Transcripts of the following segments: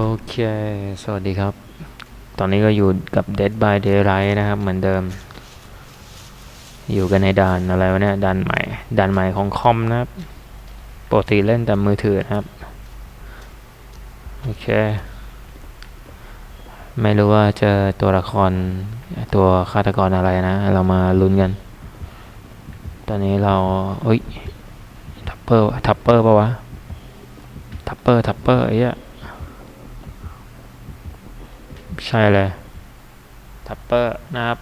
โอเค สวัสดีครับ ตอนนี้ก็อยู่กับ Dead by Daylight นะครับ เหมือนเดิม อยู่กันในด่านอะไรวะเนี่ย ด่านใหม่ ด่านใหม่ของคอมนะครับ ปกติเล่นแต่มือถือนะครับ โอเค ไม่รู้ว่าเจอตัวละคร ตัวฆาตกรอะไรนะ เรามาลุ้นกัน ตอนนี้เราเอ้ย ทัปเปอร์ ทัปเปอร์ปะวะ ทัปเปอร์ ทัปเปอร์ไอ้เหี้ย ใช่เลยทัปเปอร์นะครับ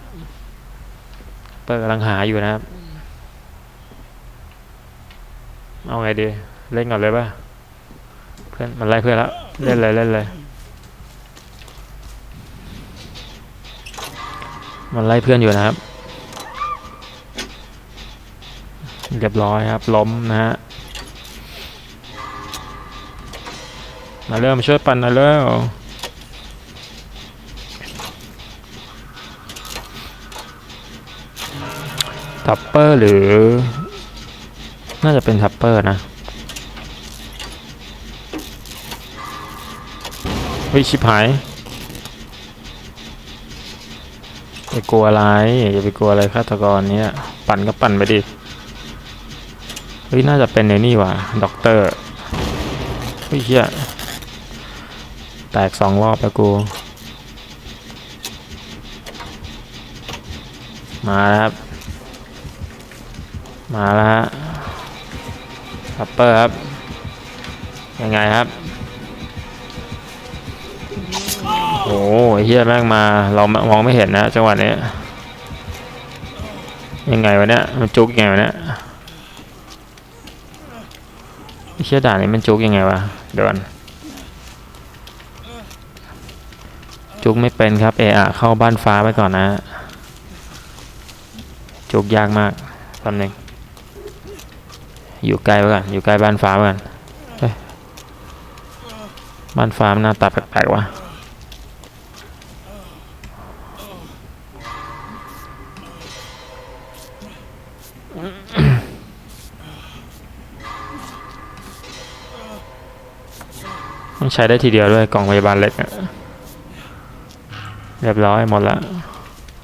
ทัปเปอร์กำลังหาอยู่นะครับ เอาไงดี เล่นก่อนเลยป่ะ เพื่อนมันไล่เพื่อนแล้ว เล่นเลยเล่นเลย มันไล่เพื่อนอยู่นะครับ เรียบร้อยครับ ล้มนะฮะมาเริ่มช่วยปั่นนะเร็ว ทัปเปอร์หรือ น่าจะเป็นทัปเปอร์นะเฮ้ยชิบหายอย่ากลัวอะไรอย่าไปกลัวอะไรฆาตกรเนี้ยปั่นก็ปั่นไปดิเฮ้ยน่าจะเป็นในนี่ว่ะด็อกเตอร์เฮ้ยเฮียแตกสองรอบแล้วกู มาแล้วครับ มาแล้วฮะทัปเปอร์ครับ ยังไงครับ โอ้ยเฮียแม่งมา เรามองไม่เห็นนะจังหวะนี้ ยังไงวะเนี่ย มันจุกยังไงวะเนี่ยเฮียด่านนี้มันจุกยังไงวะเดี๋ยวก่อนจุกไม่เป็นครับเออะเข้าบ้านฟ้าไปก่อนนะ จุกยากมากแป๊บนึง อยู่ใกล้ไว้ก่อนอยู่ใกล้บ้านฟ้าไว้ก่อนบ้านฟ้ามันหน้าตาแปลกๆวะมันใช้ได้ทีเดียวด้วยกล่องพยาบาลเล็กเรียบร้อยหมดละ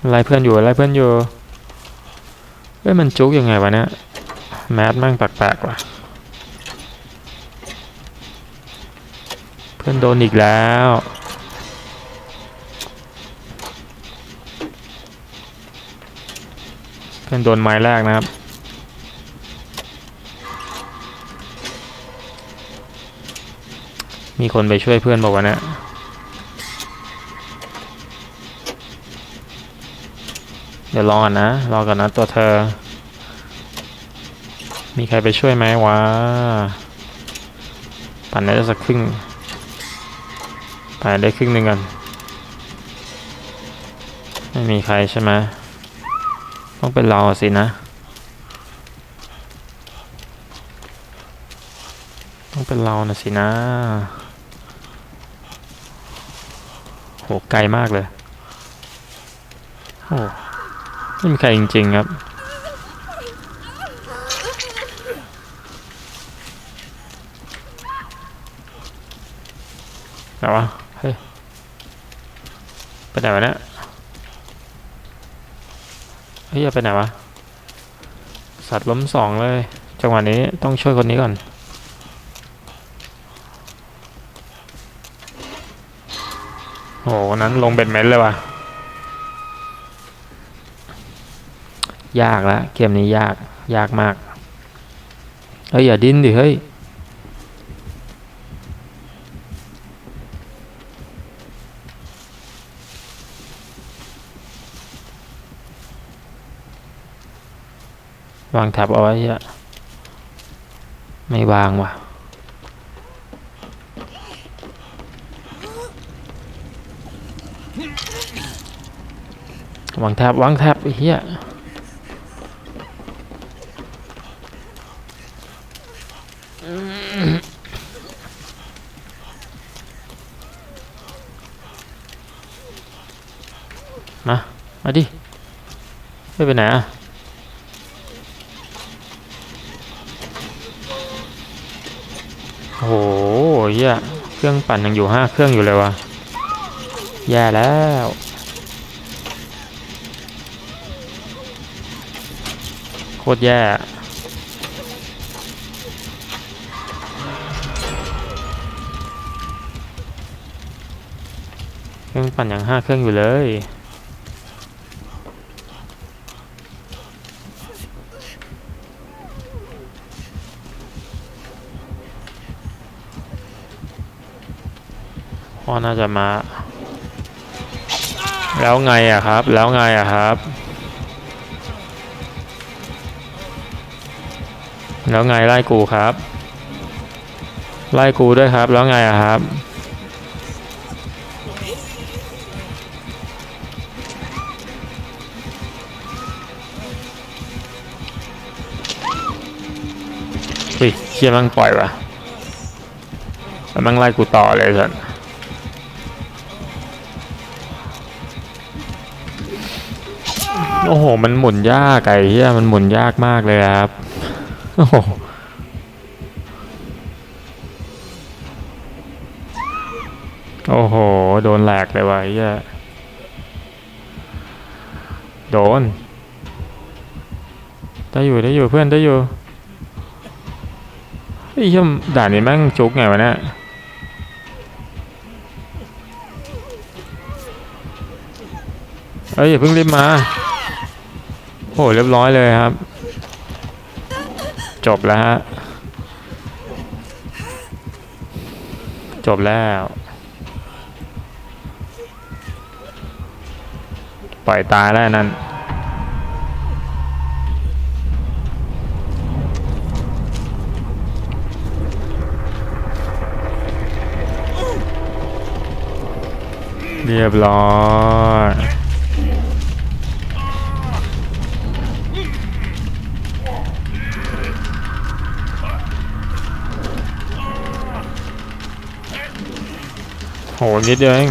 ไล่เพื่อนอยู่ไล่เพื่อนอยู่เอ้ยมันจุกยังไงวะเนี่ย แมสแม่งแปลกๆว่ะ เพื่อนโดนอีกแล้วเพื่อนโดนไม้แรกนะครับมีคนไปช่วยเพื่อนบอกว่าวะเนี่ยเดี๋ยวรอก่อนนะ รอก่อนนะตัวเธอ มีใครไปช่วยไหมวะ ปั่นได้สักครึ่ง ปั่นได้ครึ่งหนึ่งกัน ไม่มีใครใช่ไหม ต้องเป็นเราสินะ ต้องเป็นเรานะสินะ โห ไกลมากเลยโอ้ไม่มีใครจริงๆครับ ไหนวะเฮ้ยไปไหนวะเนี่ยเฮ้ยไปไหนวะ สัตว์ล้มสองเลย จังหวะนี้ต้องช่วยคนนี้ก่อนโหนั้นลงเบ็ดเม็ดเลยว่ะ ยากละเกมนี้ยาก ยากมาก เฮ้ย อย่าดิ้นดิ เฮ้ย วางแท็บเอาไว้เหี้ยไม่วางว่ะวางแท็บวางแท็บไอ้เหี้ยมา มาดิ ไม่ไปไหนอะ โอ้โหเหี้ยรื่องปั่นยังอยู่ห้าเครื่องอยู่เลยวะแย่แล้ว โคตรแย่เครื่องปั่นยังห้าเครื่องอยู่เลย พ่อน่าจะมา แล้วไงอะครับ แล้วไงอะครับ แล้วไงไล่กูครับ ไล่กูด้วยครับ แล้วไงอะครับเฮ้ยเชี่ยมันปล่อยวะมันไล่กูต่อเลยสัน โอ้โห มันหมุนยากไอ้เหี้ยมันหมุนยากมากเลยครับ โอ้โห โอ้โห โดนแหลกเลยวะไอ้เหี้ยโดน ได้อยู่ได้อยู่เพื่อนได้อยู่ไอ้เหี้ยด่านนี้แม่งจุกไงวะเนี่ยเอ้ยอย่าเพิ่งรีบมา โอ้เรียบร้อยเลยครับ จบแล้วฮะ จบแล้ว ปล่อยตายแล้วนั่นเรียบร้อย โหนิดเดียวเอง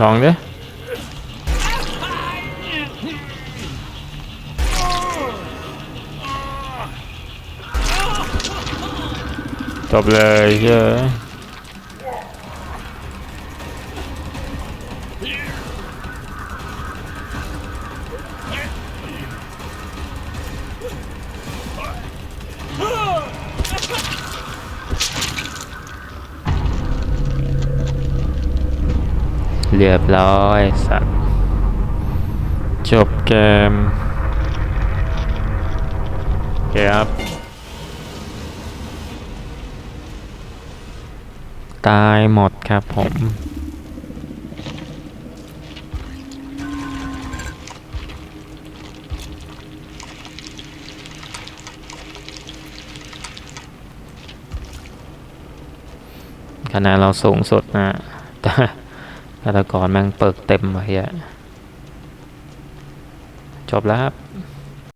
ลองดิจบเลยเฮ้ยเรียบร้อยสัตว์จบเกมเคครับตายหมดครับผมคะแนนเราสูงสุดนะแต่ ฆาตกรแม่งเปิกเต็มไปเฮียจบแล้วครับ